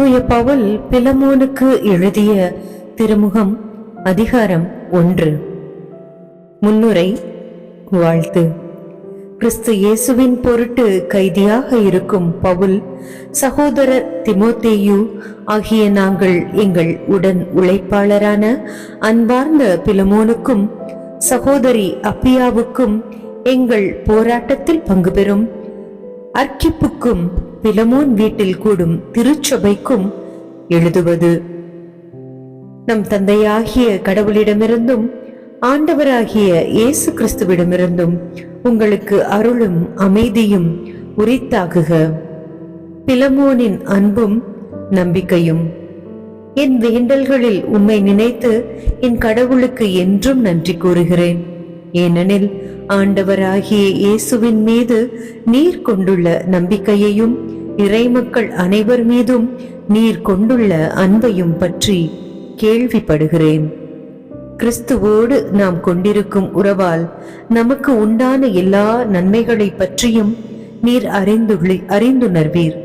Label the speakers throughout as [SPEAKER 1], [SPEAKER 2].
[SPEAKER 1] தூய பவுல் பிலமோனுக்கு எழுதிய திருமுகம் அதிகாரம் ஒன்று. முன்னுரை வாழ்த்து. கிறிஸ்து இயேசுவின் பொருட்டு கைதியாக இருக்கும் பவுல் சகோதரர் திமோத்தேயு ஆகிய நாங்கள் எங்கள் உடன் உழைப்பாளரான அன்பார்ந்த பிலமோனுக்கும் சகோதரி அப்பியாவுக்கும் எங்கள் போராட்டத்தில் பங்கு பெறும் அர்க்கிப்புக்கும் பிலமோன் வீட்டில் கூடும் திருச்சபைக்கும் எழுதுவது. நம் தந்தையாகிய கடவுளிடமிருந்தும் ஆண்டவராகிய இயேசு கிறிஸ்துவிடமிருந்தும் உங்களுக்கு அருளும் அமைதியும் உரித்தாகுக. பிலமோனின் அன்பும் நம்பிக்கையும். என் வேண்டல்களில் உம்மை நினைத்து என் கடவுளுக்கு என்றும் நன்றி கூறுகிறேன். ஏனெனில் ஆண்டவராகிய இயேசுவின் மீது நீர் கொண்டுள்ள நம்பிக்கையையும் இறைமக்கள் அனைவர் மீதும் நீர் கொண்டுள்ள அன்பையும் பற்றி கேள்விப்படுகிறேன். கிறிஸ்துவோடு நாம் கொண்டிருக்கும் உறவால் நமக்கு உண்டான எல்லா நன்மைகளை பற்றியும் நீர் அறிந்துள்ளி அறிந்துணர்வீர்.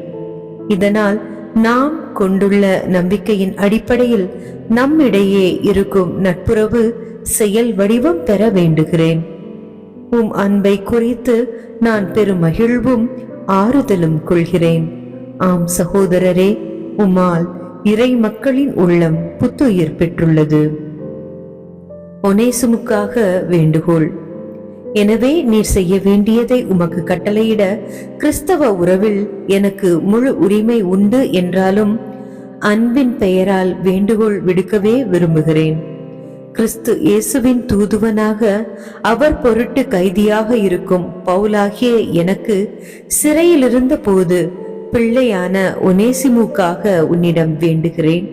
[SPEAKER 1] இதனால் நாம் கொண்டுள்ள நம்பிக்கையின் அடிப்படையில் நம்மிடையே இருக்கும் நட்புறவு செயல் வடிவம் பெற வேண்டுகிறேன். உம் அன்பை குறித்து நான் பெரும் மகிழ்வும் ஆறுதலும் கொள்கிறேன். ஆம் சகோதரரே உமால் இறை மக்களின் உள்ளம் புத்துயிர் பெற்றுள்ளது. ஒனேசுமுக்காக வேண்டுகோள். எனவே நீர் செய்ய வேண்டியதை உமக்கு கட்டளையிட கிறிஸ்தவ உறவில் எனக்கு முழு உரிமை உண்டு என்றாலும் அன்பின் பெயரால் வேண்டுகோள் விடுக்கவே விரும்புகிறேன். கிறிஸ்து இயேசுவின் தூதுவனாக அவர் பொருட்டு கைதியாக இருக்கும் பவுலாகிய எனக்கு சிறையில் இருந்த போது பிள்ளையான ஒனேசிமுக்காக உன்னிடம் வேண்டுகிறேன்.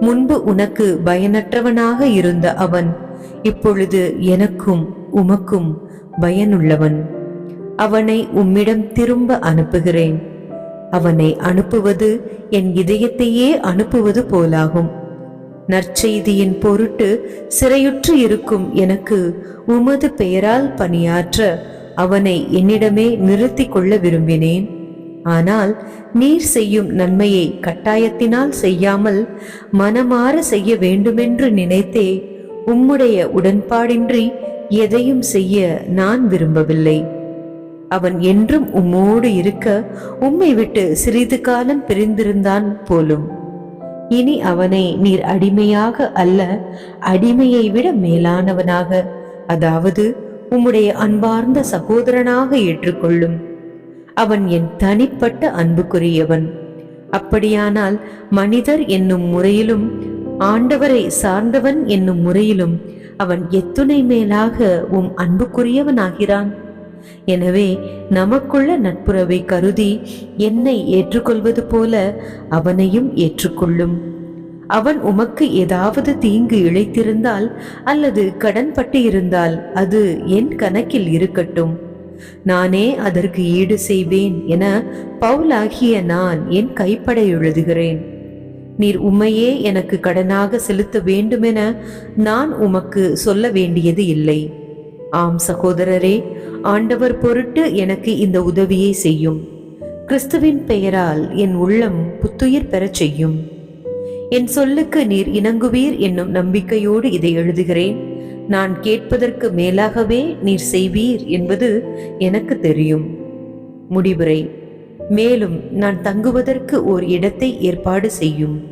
[SPEAKER 1] முன்பு உனக்கு பயனற்றவனாக இருந்த அவன் இப்பொழுது எனக்கும் உமக்கும் பயனுள்ளவன். அவனை உம்மிடம் திரும்ப அனுப்புகிறேன். அவனை அனுப்புவது என் இதயத்தையே அனுப்புவது போலாகும். நற்செய்தியின் பொருட்டு சிறையுற்று இருக்கும் எனக்கு உமது பெயரால் பணியாற்ற அவனை என்னிடமே நிறுத்தி கொள்ள விரும்பினேன். ஆனால் நீர் செய்யும் நன்மையை கட்டாயத்தினால் செய்யாமல் மனமாற செய்ய வேண்டுமென்று நினைத்தே உம்முடைய உடன்பாடின்றி எதையும் செய்ய நான் விரும்பவில்லை. அவன் என்றும் உம்மோடு இருக்க உம்மை விட்டு சிறிது காலம் பிரிந்திருந்தான் போலும். இனி அவனை நீர் அடிமையாக அல்ல அடிமையை விட மேலானவனாக. அதாவது உம்முடைய அன்பார்ந்த சகோதரனாக ஏற்றுக்கொள்ளும். அவன் என் தனிப்பட்ட அன்புக்குரியவன். அப்படியானால் மனிதர் என்னும் முறையிலும் ஆண்டவரை சார்ந்தவன் என்னும் முறையிலும் அவன் எத்துணை மேலாக உம் அன்புக்குரியவனாகிறான். எனவே நமக்குள்ள நட்புறவை கருதி என்னை ஏற்றுக்கொள்வது போல அவனையும் ஏற்றுக்கொள்ளும். அவன் உமக்கு ஏதாவது தீங்கு இழைத்திருந்தால் அல்லது கடன்பட்டு இருந்தால் அது என் கணக்கில் இருக்கட்டும். நானே அதற்கு ஈடு செய்வேன் என பவுலாகிய நான் என் கைப்பட எழுதுகிறேன். நீர் உம்மையே எனக்கு கடனாக செலுத்த வேண்டுமென நான் உமக்கு சொல்ல வேண்டியது இல்லை. ஆம் சகோதரரே ஆண்டவர் பொருட்டு எனக்கு இந்த உதவியை செய்யும். கிறிஸ்துவின் பெயரால் என் உள்ளம் புத்துயிர் பெறச் செய்யும். என் சொல்லுக்கு நீர் இணங்குவீர் என்னும் நம்பிக்கையோடு இதை எழுதுகிறேன். நான் கேட்பதற்கு மேலாகவே நீர் செய்வீர் என்பது எனக்கு தெரியும். முடிவுரை. மேலும் நான் தங்குவதற்கு ஓர் இடத்தை ஏற்பாடு செய்யும்.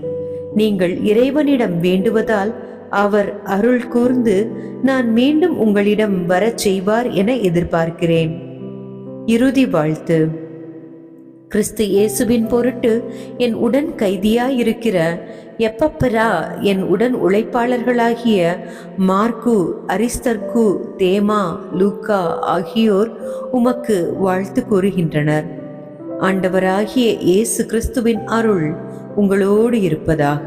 [SPEAKER 1] நீங்கள் இறைவனிடம் வேண்டுவதால் அவர் அருள் கூர்ந்து நான் மீண்டும் உங்களிடம் வரச் செய்வார் என எதிர்பார்க்கிறேன். இறுதி வாழ்த்து. கிறிஸ்து இயேசுவின் பொருட்டு என் உடன் கைதியாயிருக்கிற எப்பப்பரா என் உடன் உழைப்பாளர்களாகிய மார்க்கு அரிஸ்தர்கு தேமா லூக்கா ஆகியோர் உமக்கு வாழ்த்து கூறுகின்றனர். ஆண்டவராகிய இயேசு கிறிஸ்துவின் அருள் உங்களோடு இருப்பதாக.